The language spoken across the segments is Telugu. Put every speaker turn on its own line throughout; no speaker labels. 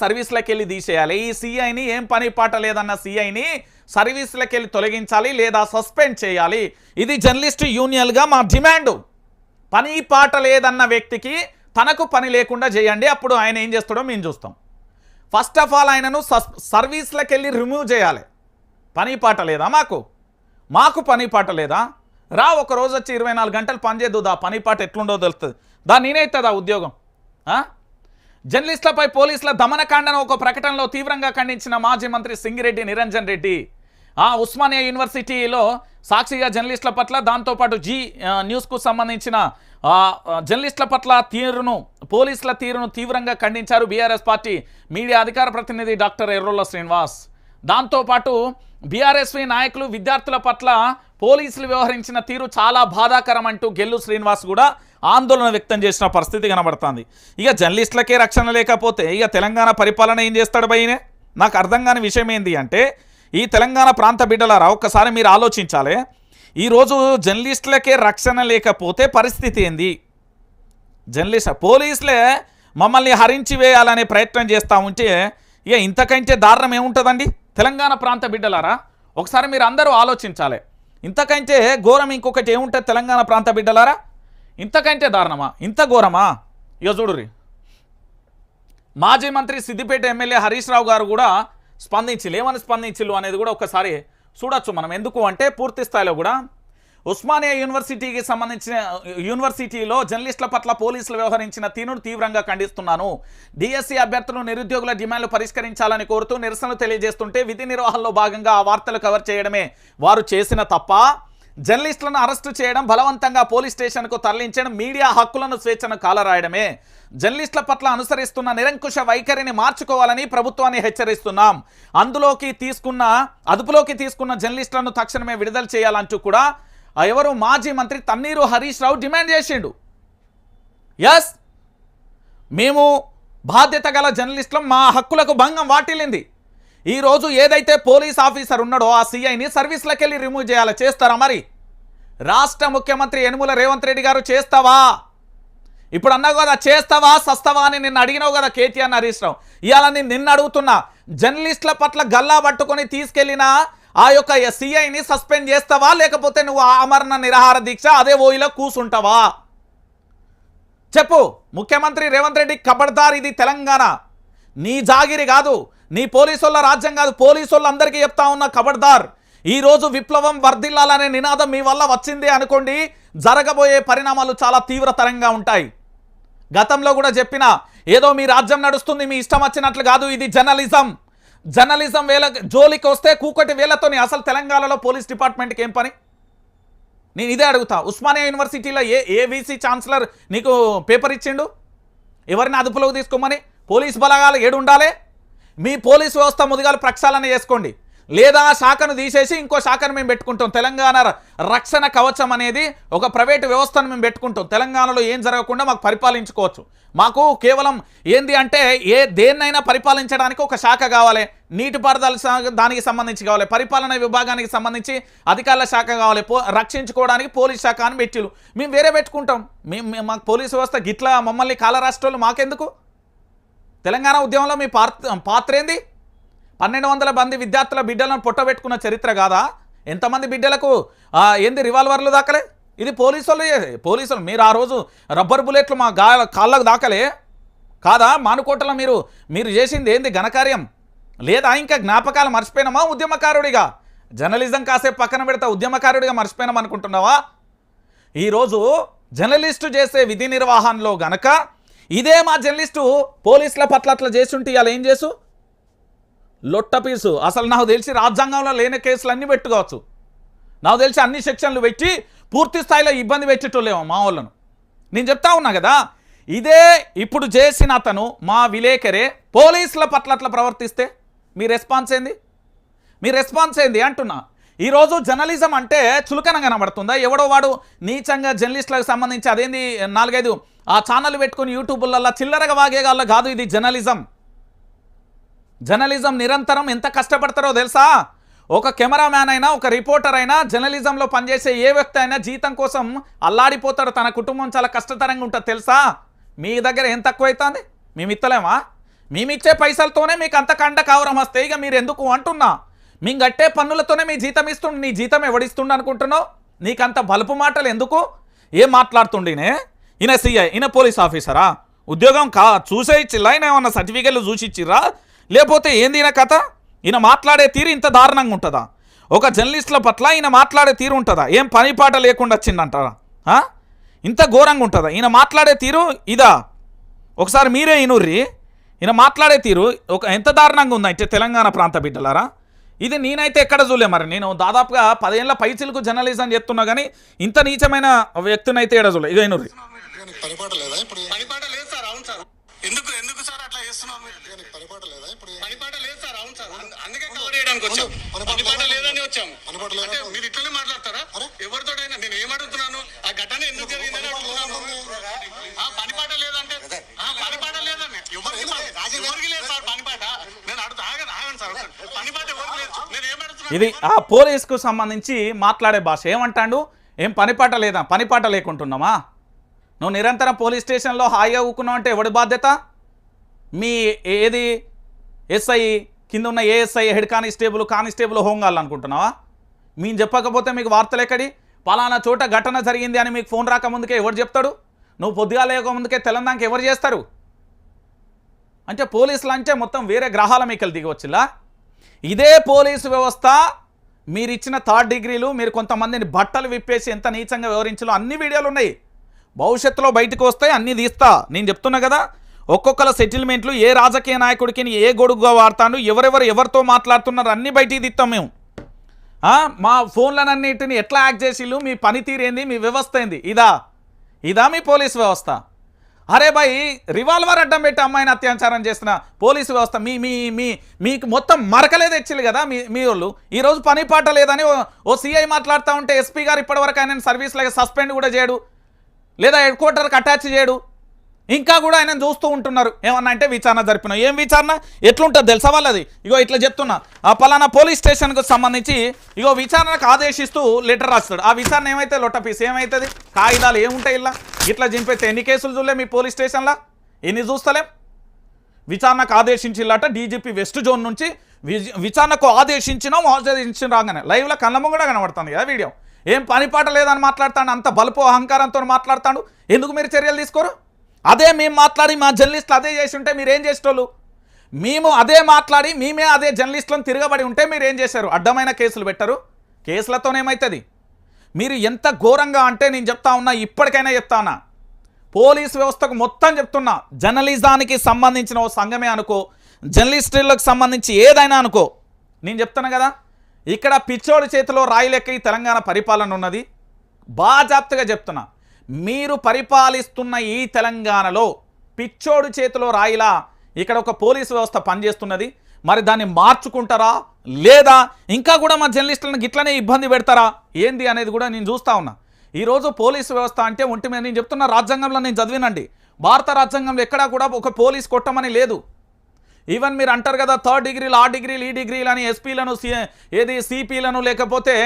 సర్వీస్లోకి వెళ్ళి తీసేయాలి. ఈ సిఐని ఏం పని పాట లేదన్న సిఐని సర్వీస్లోకి వెళ్ళి తొలగించాలి లేదా సస్పెండ్ చేయాలి. ఇది జర్నలిస్ట్ యూనియన్గా మా డిమాండ్. పని పాట లేదన్న వ్యక్తికి తనకు పని లేకుండా చేయండి. అప్పుడు ఆయన ఏం చేస్తాడో మేము చూస్తాం. ఫస్ట్ ఆఫ్ ఆల్ ఆయనను సస్ వెళ్ళి రిమూవ్ చేయాలి. పని పాట లేదా మాకు? మాకు పని పాట లేదా? రా ఒక రోజు వచ్చి ఇరవై నాలుగు గంటలు పనిచేద్దు దా. పని పాట ఎట్లుండో తెలుస్తుంది. దా నేనైతుందా ఉద్యోగం. జర్నలిస్టులపై పోలీసుల దమనకాండను ఒక ప్రకటనలో తీవ్రంగా ఖండించిన మాజీ మంత్రి సింగిరెడ్డి నిరంజన్ రెడ్డి. ఆ ఉస్మానియా యూనివర్సిటీలో సాక్షిగా జర్నలిస్టుల పట్ల దాంతోపాటు జీ న్యూస్కు సంబంధించిన జర్నలిస్టుల పట్ల తీరును పోలీసుల తీరును తీవ్రంగా ఖండించారు బీఆర్ఎస్ పార్టీ మీడియా అధికార ప్రతినిధి డాక్టర్ ఎర్రోల్ల శ్రీనివాస్. దాంతోపాటు బీఆర్ఎస్వి నాయకులు విద్యార్థుల పట్ల పోలీసులు వ్యవహరించిన తీరు చాలా బాధాకరం అంటూ గెల్లు శ్రీనివాస్ కూడా ఆందోళన వ్యక్తం చేసిన పరిస్థితి కనబడుతుంది. ఇక జర్నలిస్టులకే రక్షణ లేకపోతే ఇక తెలంగాణ పరిపాలన ఏం చేస్తాడు బయనే? నాకు అర్థం కాని విషయం ఏంటి అంటే ఈ తెలంగాణ ప్రాంత బిడ్డలారా ఒక్కసారి మీరు ఆలోచించాలి. ఈరోజు జర్నలిస్టులకే రక్షణ లేకపోతే పరిస్థితి ఏంది? జర్నలిస్ట్ పోలీసులే మమ్మల్ని హరించి వేయాలనే ప్రయత్నం చేస్తూ ఉంటే ఇక ఇంతకంటే దారుణం ఏముంటుందండి? తెలంగాణ ప్రాంత బిడ్డలారా ఒకసారి మీరు అందరూ ఆలోచించాలి. ఇంతకంటే ఘోరం ఇంకొకటి ఏముంటుంది తెలంగాణ ప్రాంత బిడ్డలారా? ఇంతకంటే దారుణమా? ఇంత ఘోరమా? ఇక చూడుర్రి. మాజీ మంత్రి సిద్దిపేట ఎమ్మెల్యే హరీష్ రావు గారు కూడా స్పందించిల్లు. ఏమని స్పందించిల్లు అనేది కూడా ఒకసారి చూడొచ్చు మనం. ఎందుకు అంటే పూర్తి స్థాయిలో కూడా ఉస్మానియా యూనివర్సిటీకి సంబంధించిన యూనివర్సిటీలో జర్నలిస్టుల పట్ల పోలీసులు వ్యవహరించిన తీరును తీవ్రంగా ఖండిస్తున్నాను. డిఎస్సీ అభ్యర్థులు నిరుద్యోగుల డిమాండ్లు పరిష్కరించాలని కోరుతూ నిరసనలు తెలియజేస్తుంటే విధి నిర్వహణలో భాగంగా ఆ వార్తలు కవర్ చేయడమే వారు చేసిన తప్ప జర్నలిస్టులను అరెస్టు చేయడం బలవంతంగా పోలీస్ స్టేషన్కు తరలించడం మీడియా హక్కులను స్వేచ్ఛను కాలరాయడమే. జర్నలిస్టుల పట్ల అనుసరిస్తున్న నిరంకుశ వైఖరిని మార్చుకోవాలని ప్రభుత్వాన్ని హెచ్చరిస్తున్నాం. అందులోకి తీసుకున్న అదుపులోకి తీసుకున్న జర్నలిస్టులను తక్షణమే విడుదల చేయాలంటూ కూడా ఎవరు మాజీ మంత్రి తన్నీరు హరీష్ రావు డిమాండ్ చేసిండు. ఎస్? మేము బాధ్యత గల జర్నలిస్టులం మా హక్కులకు భంగం వాటిల్లింది. ఈరోజు ఏదైతే పోలీస్ ఆఫీసర్ ఉన్నాడో ఆ సీఐని సర్వీస్లోకి వెళ్ళి రిమూవ్ చేయాలి. చేస్తారా మరి? రాష్ట్ర ముఖ్యమంత్రి యనుమల రేవంత్ రెడ్డి గారు చేస్తావా? ఇప్పుడు అన్నావు కదా చేస్తావా సస్తావా అని నిన్ను అడిగినావు కదా కేటీఆర్ హరీష్ రావు. ఇవాళ నేను నిన్ను అడుగుతున్నా జర్నలిస్టుల పట్ల గల్లా పట్టుకొని తీసుకెళ్ళిన ఆ యొక్క సిఐని సస్పెండ్ చేస్తావా? లేకపోతే నువ్వు ఆమరణ నిరాహార దీక్ష అదే ఓయిలో కూసుంటావా? చెప్పు ముఖ్యమంత్రి రేవంత్ రెడ్డి కబడ్దార్ ఇది తెలంగాణ. నీ జాగిరి కాదు నీ పోలీసుల రాజ్యం కాదు పోలీసులు అందరికీ చెప్తా ఉన్న కబడ్దార్. ఈరోజు విప్లవం వర్ధిల్లాలనే నినాదం మీ వల్ల వచ్చింది అనుకోండి జరగబోయే పరిణామాలు చాలా తీవ్రతరంగా ఉంటాయి. గతంలో కూడా చెప్పిన ఏదో మీ రాజ్యం నడుస్తుంది మీ ఇష్టం వచ్చినట్లు కాదు ఇది జర్నలిజం. జర్నలిజం వేల జోలికి వస్తే కూకటి వేలతోని అసలు తెలంగాణలో పోలీస్ డిపార్ట్మెంట్కి ఏం పని? నేను ఇదే అడుగుతా ఉస్మానియా యూనివర్సిటీలో ఏ ఏవీసీ ఛాన్సలర్ నీకు పేపర్ ఇచ్చిండు? ఎవరిని అదుపులోకి తీసుకోమని? పోలీస్ బలగాలు ఏడు ఉండాలి మీ పోలీస్ వ్యవస్థ ముదిగాలు ప్రక్షాళన చేసుకోండి. లేదా ఆ శాఖను తీసేసి ఇంకో శాఖను మేము పెట్టుకుంటాం. తెలంగాణ రక్షణ కవచం అనేది ఒక ప్రైవేటు వ్యవస్థను మేము పెట్టుకుంటాం. తెలంగాణలో ఏం జరగకుండా మాకు పరిపాలించుకోవచ్చు. మాకు కేవలం ఏంది అంటే ఏ దేన్నైనా పరిపాలించడానికి ఒక శాఖ కావాలి. నీటిపారుదల దానికి సంబంధించి కావాలి. పరిపాలన విభాగానికి సంబంధించి అధికారుల శాఖ కావాలి. పో రక్షించుకోవడానికి పోలీస్ శాఖ అని పెట్టిలు మేము వేరే పెట్టుకుంటాం. మేము మాకు పోలీస్ వ్యవస్థ గిట్లా మమ్మల్ని కాల రాష్ట్రాలు మాకెందుకు? తెలంగాణ ఉద్యమంలో మీ పాత్ర పాత్ర ఏంది పన్నెండు వందల మంది విద్యార్థుల బిడ్డలను పొట్టబెట్టుకున్న చరిత్ర కాదా? ఎంతమంది బిడ్డలకు ఏంది రివాల్వర్లు దాకలే? ఇది పోలీసులు పోలీసులు మీరు ఆ రోజు రబ్బర్ బుల్లెట్లు మా గా కాళ్ళకు దాకలే? కాదా? మానుకోటలో మీరు మీరు చేసింది ఏంది ఘనకార్యం? లేదా ఇంకా జ్ఞాపకాలు మర్చిపోయినామా ఉద్యమకారుడిగా? జర్నలిజం కాసేపు పక్కన పెడతా ఉద్యమకారుడిగా మర్చిపోయినాం అనుకుంటున్నావా? ఈరోజు జర్నలిస్టు చేసే విధి నిర్వహణలో గనక ఇదే మా జర్నలిస్టు పోలీసుల పట్ల అట్లా చేస్తుంటే ఇవాళ ఏం చేసు? లొట్ట పీసు. అసలు నాకు తెలిసి రాజ్యాంగంలో లేని కేసులు అన్నీ పెట్టుకోవచ్చు. నాకు తెలిసి అన్ని సెక్షన్లు పెట్టి పూర్తి స్థాయిలో ఇబ్బంది పెట్టేటోళ్ళేమో మా వాళ్ళను. నేను చెప్తా ఉన్నా కదా ఇదే ఇప్పుడు చేసిన అతను మా విలేకరే పోలీసుల పట్ల అట్లా ప్రవర్తిస్తే మీ రెస్పాన్స్ ఏంది? మీ రెస్పాన్స్ ఏంది అంటున్నా. ఈరోజు జర్నలిజం అంటే చులకన కనబడుతుందా? ఎవడో వాడు నీచంగా జర్నలిస్టులకు సంబంధించి అదేంది నాలుగైదు ఆ ఛానల్ పెట్టుకుని యూట్యూబ్లలో చిల్లరగా వాగేగాళ్ళు కాదు ఇది జర్నలిజం. జర్నలిజం నిరంతరం ఎంత కష్టపడతారో తెలుసా? ఒక కెమెరామ్యాన్ అయినా ఒక రిపోర్టర్ అయినా జర్నలిజంలో పనిచేసే ఏ వ్యక్తి అయినా జీతం కోసం అల్లాడిపోతాడు. తన కుటుంబం చాలా కష్టతరంగా ఉంటుంది తెలుసా? మీ దగ్గర ఏం తక్కువ అవుతుంది మేము ఇత్తలేమా? మేమిచ్చే పైసలతోనే మీకు అంత కండ కావరం వస్తే ఇక మీరు ఎందుకు అంటున్నా? మేము కట్టే పన్నులతోనే మీ జీతం ఇస్తుండు. నీ జీతం ఎవడిస్తుండు అనుకుంటున్నావు? నీకంత బలుపు మాటలు ఎందుకు? ఏం మాట్లాడుతుండేనే ఈయన సిఐ ఈయన పోలీస్ ఆఫీసరా? ఉద్యోగం కా చూసే ఇచ్చిల్లా? ఈయన ఏమన్నా సర్టిఫికెట్లు చూసి ఇచ్చిర్రా? లేకపోతే ఏంది ఈయన కథ? ఈయన మాట్లాడే తీరు ఇంత దారుణంగా ఉంటుందా? ఒక జర్నలిస్టుల పట్ల ఈయన మాట్లాడే తీరు ఉంటుందా? ఏం పనిపాట లేకుండా వచ్చిందంటారా? ఇంత ఘోరంగా ఉంటుందా? ఈయన మాట్లాడే తీరు ఇదా? ఒకసారి మీరే ఇనుర్రి. ఈయన మాట్లాడే తీరు ఒక ఎంత దారుణంగా ఉందా అయితే తెలంగాణ ప్రాంత బిడ్డలారా? ఇది నేనైతే ఎక్కడ చూడలే మరి. నేను దాదాపుగా పదేళ్ళ పైచిలకు జర్నలిజం చెప్తున్నా కానీ ఇంత నీచమైన వ్యక్తిని అయితే ఎడ చూడలే. ఇక ఇనుర్రి.
పనిపాట లేదా ఇప్పుడు?
పనిపాట లేదు సార్ అవును సార్. ఎందుకు ఎందుకు సార్ అట్లా చేస్తున్నావు మీరు?
పనిపాట లేదా ఇప్పుడు?
పనిపాట లేదు సార్ అవును సార్. అంద- అందుకే కవర్ చేయడానికి వచ్చాం.
పనిపాట
పనిపాట
లేదా?
లేదని వచ్చాము
పనిపాట లేదా?
అంటే మీరు ఇట్లనే మాట్లాడతారా? ఎవరితోటైనా నేను ఏం అడుగుతున్నాను? ఆ ఘటన ఎందుకు జరిగిందని అడుగుతున్నాను ఆ పనిపాట లేదంటే ఆ పనిపాట లేదని. ఎవరికి ఎవరికి లేదు సార్ పనిపాట? నేను అడుగుతా ఆగండి ఆగండి సార్. పనిపాట ఎవరికి లేదు? నేను ఏం
ఇది ఆ పోలీస్కు సంబంధించి మాట్లాడే భాష. ఏమంటాడు? ఏం పనిపాట లేదా? పనిపాట లేకుంటున్నామా? నువ్వు నిరంతరం పోలీస్ స్టేషన్లో హాయిగా ఊకున్నావు అంటే ఎవడి బాధ్యత? మీ ఏది? ఎస్ఐ కింద ఉన్న ఏఎస్ఐ హెడ్ కానిస్టేబుల్ కానిస్టేబుల్ హోంగాలనుకుంటున్నావా మేము చెప్పకపోతే మీకు వార్తలు ఎక్కడి? పలానా చోట ఘటన జరిగింది అని మీకు ఫోన్ రాకముందుకే ఎవరు చెప్తాడు? నువ్వు పొద్దుగా లేకముందుకే తెలంగాణకి ఎవరు చేస్తారు? అంటే పోలీసులు అంటే మొత్తం వేరే గ్రహాల మీకలు దిగవచ్చులా? ఇదే పోలీసు వ్యవస్థ మీరు ఇచ్చిన థర్డ్ డిగ్రీలు మీరు కొంతమందిని బట్టలు విప్పేసి ఎంత నీచంగా వివరించాలో అన్ని వీడియోలు ఉన్నాయి. భవిష్యత్తులో బయటకు వస్తే అన్నీ తీస్తా. నేను చెప్తున్నా కదా ఒక్కొక్కల సెటిల్మెంట్లు ఏ రాజకీయ నాయకుడికి ఏ గొడుగుగా వాడతాను ఎవరెవరు ఎవరితో మాట్లాడుతున్నారు అన్నీ బయటికి తీస్తాం మేము. మా ఫోన్లనన్నిటిని ఎట్లా యాక్ట్ చేసిళ్ళు మీ పనితీరేంది మీ వ్యవస్థ ఏంది? ఇదా? ఇదా మీ పోలీస్ వ్యవస్థ? అరే భాయ్ రివాల్వర్ అడ్డం పెట్టి అమ్మాయిని అత్యాచారం చేసిన పోలీసు వ్యవస్థ మీ మీ మీ మీకు మొత్తం మరకలే తెచ్చిల్లు కదా మీ మీ వాళ్ళు ఈరోజు పని పాట లేదని ఓ- ఓ సిఐ మాట్లాడుతూ ఉంటే ఎస్పీ గారు ఇప్పటివరకు ఆయన సర్వీస్లో సస్పెండ్ కూడా చేయడు. లేదా హెడ్ క్వార్టర్కి అటాచ్ చేయడు. ఇంకా కూడా ఆయన చూస్తూ ఉంటున్నారు. ఏమన్నా అంటే విచారణ జరిపిన ఏం విచారణ? ఎట్లుంటుంది తెలుసా వాళ్ళది? ఇగో ఇట్లా చెప్తున్నా. ఆ పలానా పోలీస్ స్టేషన్కు సంబంధించి ఇగో విచారణకు ఆదేశిస్తూ లెటర్ రాస్తాడు. ఆ విచారణ ఏమైతే లొట్టపీస్ ఏమవుతుంది కాగితాలు ఏముంటాయి ఇలా? ఇట్లా చింపేస్తే ఎన్ని కేసులు చూడలే మీ పోలీస్ స్టేషన్లో? ఎన్ని చూస్తలేం? విచారణకు ఆదేశించిల్లట డీజీపీ వెస్ట్ జోన్ నుంచి విచారణకు ఆదేశించినాం ఆదేశించిన రాగానే. లైవ్లో కళ్ళమ్మ కూడా కనబడుతుంది కదా వీడియో. ఏం పనిపాట లేదని మాట్లాడతాడు అంత బలుపు అహంకారంతో మాట్లాడతాడు. ఎందుకు మీరు చర్యలు తీసుకోరు? అదే మేము మాట్లాడి మా జర్నలిస్టులు అదే చేసి ఉంటే మీరేం చేసేటోళ్ళు? మేము అదే మాట్లాడి మేమే అదే జర్నలిస్టులను తిరగబడి ఉంటే మీరు ఏం చేశారు? అడ్డమైన కేసులు పెట్టరు. కేసులతోనేమవుతుంది మీరు ఎంత ఘోరంగా అంటే నేను చెప్తా ఉన్నా ఇప్పటికైనా చెప్తా ఉన్నా. పోలీస్ వ్యవస్థకు మొత్తం చెప్తున్నా జర్నలిజానికి సంబంధించిన ఓ సంఘమే అనుకో జర్నలిస్టులకు సంబంధించి ఏదైనా అనుకో. నేను చెప్తున్నా కదా? ఇక్కడ పిచ్చోడి చేతిలో రాయి లెక్క ఈ తెలంగాణ పరిపాలన ఉన్నది. బాజాప్తగా చెప్తున్నా మీరు పరిపాలిస్తున్న ఈ తెలంగాణలో పిచ్చోడు చేతిలో రాయిలా ఇక్కడ ఒక పోలీసు వ్యవస్థ పనిచేస్తున్నది. మరి దాన్ని మార్చుకుంటారా లేదా ఇంకా కూడా మా జర్నలిస్టులను గిట్లనే ఇబ్బంది పెడతారా? ఏంది అనేది కూడా నేను చూస్తా ఉన్నా. ఈరోజు పోలీసు వ్యవస్థ అంటే ఒంటి మీద నేను చెప్తున్న రాజ్యాంగంలో నేను చదివినండి. భారత రాజ్యాంగంలో ఎక్కడా కూడా ఒక పోలీస్ కొట్టమని లేదు. ఈవెన్ మీరు అంటారు కదా థర్డ్ డిగ్రీలు ఆ డిగ్రీలు ఈ డిగ్రీలు అని ఎస్పీలను ఏది సిపిలను లేకపోతే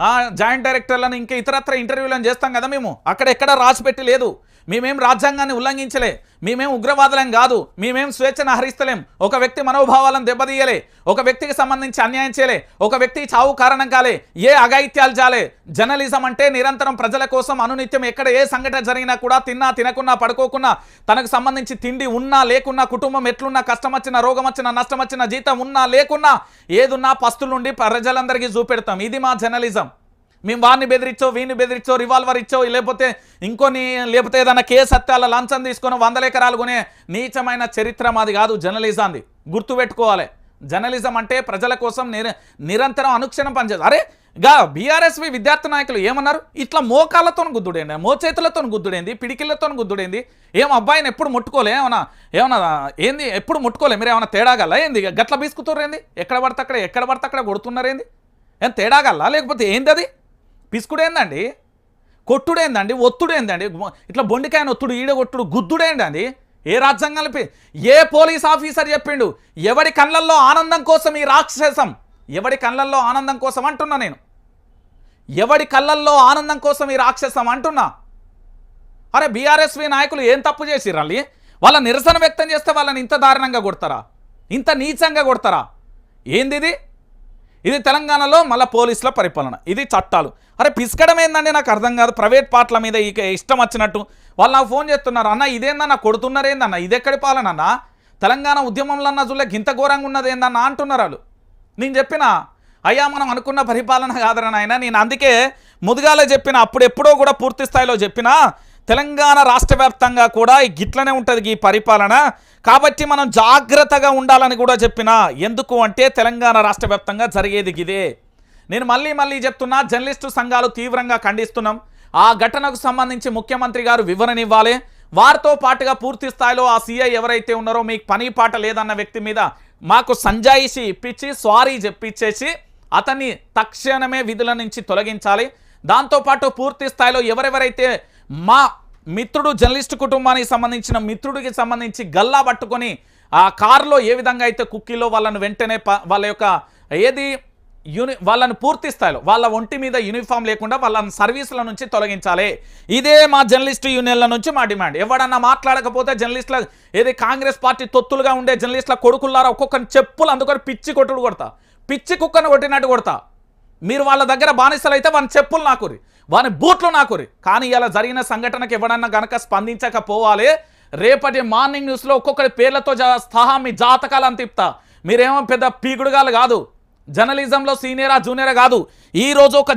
ఆ, జాయింట్ డైరెక్టర్లను ఇంకా ఇతరత్ర ఇంటర్వ్యూలను చేస్తాం కదా మేము. అక్కడ ఎక్కడ రాసిపెట్టి లేదు. మేమేం రాజ్యాంగాన్ని ఉల్లంఘించలే. మేమేం ఉగ్రవాదులం కాదు. మేమేం స్వేచ్ఛను హరిస్తలేం ఒక వ్యక్తి మనోభావాలను దెబ్బతీయలే. ఒక వ్యక్తికి సంబంధించి అన్యాయం చేయలే. ఒక వ్యక్తి చావు కారణం కాలే. ఏ అఘాయిత్యాలు జాలే. జర్నలిజం అంటే నిరంతరం ప్రజల కోసం అనునిత్యం ఎక్కడ ఏ సంఘటన జరిగినా కూడా తిన్నా తినకున్నా పడుకోకున్నా తనకు సంబంధించి తిండి ఉన్నా లేకున్నా కుటుంబం ఎట్లున్నా కష్టం వచ్చినా రోగం వచ్చినా నష్టం వచ్చినా జీతం ఉన్నా లేకున్నా ఏదున్నా పస్తులుండి ప్రజలందరికీ చూపెడతాం. ఇది మా జర్నలిజం. మేము వారిని బెదిరించో వీని బెదిరించో రివాల్వర్ ఇచ్చో లేకపోతే ఇంకొని లేకపోతే ఏదైనా కేసు హత్యాల లంచం తీసుకొని వందల ఎకరాలు కొనే నీచమైన చరిత్ర మాది కాదు జర్నలిజాంది. గుర్తుపెట్టుకోవాలి. జర్నలిజం అంటే ప్రజల కోసం నిర నిరంతరం అనుక్షణం పనిచేస్తారు అరే గా బీఆర్ఎస్వి విద్యార్థి నాయకులు ఏమన్నారు? ఇట్లా మోకాళ్ళతో గుద్దుడేంది మోచేతులతో గుద్దుడేంది పిడికిళ్ళతో గుద్దుడేంది? ఏం అబ్బాయిని ఎప్పుడు ముట్టుకోలే? ఏమన్నా ఏమన్నా ఏంది ఎప్పుడు ముట్టుకోలే? మీరు ఏమన్నా తేడాగల ఏంది గట్ల బీసుకుతురేంది ఎక్కడ పడితే అక్కడ ఎక్కడ పడితే అక్కడ కొడుతున్నారేంది? ఏం తేడాగల్లా లేకపోతే ఏంది అది పిసుకుడేందండి? కొట్టుడేందండి? ఒత్తుడేందండి? ఇట్లా బొండికాయన ఒత్తుడు ఈడగొట్టుడు గుద్దుడేందండి ఏ రాజ్యాంగం ఏ పోలీస్ ఆఫీసర్ చెప్పిండు? ఎవడి కళ్ళల్లో ఆనందం కోసం ఈ రాక్షసం? ఎవడి కళ్ళల్లో ఆనందం కోసం అంటున్నా నేను. ఎవడి కళ్ళల్లో ఆనందం కోసం ఈ రాక్షసం అంటున్నా? అరే బీఆర్ఎస్వి నాయకులు ఏం తప్పు చేసిర్రు అల్లి వాళ్ళ నిరసన వ్యక్తం చేస్తే వాళ్ళని ఇంత దారుణంగా కొడతారా? ఇంత నీచంగా కొడతారా? ఏంది ఇది తెలంగాణలో మళ్ళీ పోలీసుల పరిపాలన. ఇది చట్టాలు. అరే పిసకడం ఏందండి? నాకు అర్థం కాదు. ప్రైవేట్ పార్ట్ల మీద ఇక ఇష్టం వచ్చినట్టు. వాళ్ళు నాకు ఫోన్ చేస్తున్నారు. అన్న ఇదేందన్న? కొడుతున్నారు ఏందన్నా? ఇది ఎక్కడి అన్న తెలంగాణ ఉద్యమంలో అన్న చూడలే గింత ఘోరంగా ఉన్నది ఏందన్న? అంటున్నారు వాళ్ళు. నేను చెప్పిన అయ్యా మనం అనుకున్న పరిపాలన కాదరా నాయన. నేను అందుకే ముదుగాలో చెప్పిన అప్పుడు ఎప్పుడో కూడా పూర్తి స్థాయిలో చెప్పిన తెలంగాణ రాష్ట్ర వ్యాప్తంగా కూడా గిట్లనే ఉంటుంది ఈ పరిపాలన. కాబట్టి మనం జాగ్రత్తగా ఉండాలని కూడా చెప్పిన. ఎందుకు అంటే తెలంగాణ రాష్ట్ర జరిగేది ఇదే. నేను మళ్ళీ మళ్ళీ చెప్తున్నా జర్నలిస్టు సంఘాలు తీవ్రంగా ఖండిస్తున్నాం. ఆ ఘటనకు సంబంధించి ముఖ్యమంత్రి గారు వివరణ ఇవ్వాలి. వారితో పాటుగా పూర్తి స్థాయిలో ఆ సీఐ ఎవరైతే ఉన్నారో మీకు పని పాట లేదన్న వ్యక్తి మీద మాకు సంజాయిషి ఇప్పించి సారీ చెప్పించేసి అతన్ని తక్షణమే విధుల నుంచి తొలగించాలి. దాంతోపాటు పూర్తి స్థాయిలో ఎవరెవరైతే మా మిత్రుడు జర్నలిస్టు కుటుంబానికి సంబంధించిన మిత్రుడికి సంబంధించి గల్లా పట్టుకొని ఆ కారులో ఏ విధంగా అయితే కుక్కీలో వాళ్ళను వెంటనే ప- వాళ్ళ యొక్క ఏది యూని వాళ్ళని పూర్తి స్థాయిలో వాళ్ళ ఒంటి మీద యూనిఫామ్ లేకుండా వాళ్ళని సర్వీసుల నుంచి తొలగించాలి. ఇదే మా జర్నలిస్టు యూనియన్ల నుంచి మా డిమాండ్ ఎవడన్నా మాట్లాడకపోతే జర్నలిస్టుల ఏది కాంగ్రెస్ పార్టీ తొత్తులుగా ఉండే జర్నలిస్టుల కొడుకుల్లారా ఒక్కొక్కరిని చెప్పులు అందుకొని పిచ్చి కొట్టుడు కొడతా. పిచ్చి కుక్కను కొట్టినట్టు కొడతా. మీరు వాళ్ళ దగ్గర బానిసలు అయితే వాని చెప్పులు నాకురి వాని బూట్లు నాకురి. కానీ ఇలా జరిగిన సంఘటనకు ఎవడన్నా గనక స్పందించకపోవాలి రేపటి మార్నింగ్ న్యూస్లో ఒక్కొక్కరి పేర్లతో జా- సహా మీ జాతకాలు అని తిప్తా మీరేమో పెద్ద పీకుడుగాలు కాదు. జర్నలిజంలో సీనియరా జూనియరా కాదు ఈరోజు ఒక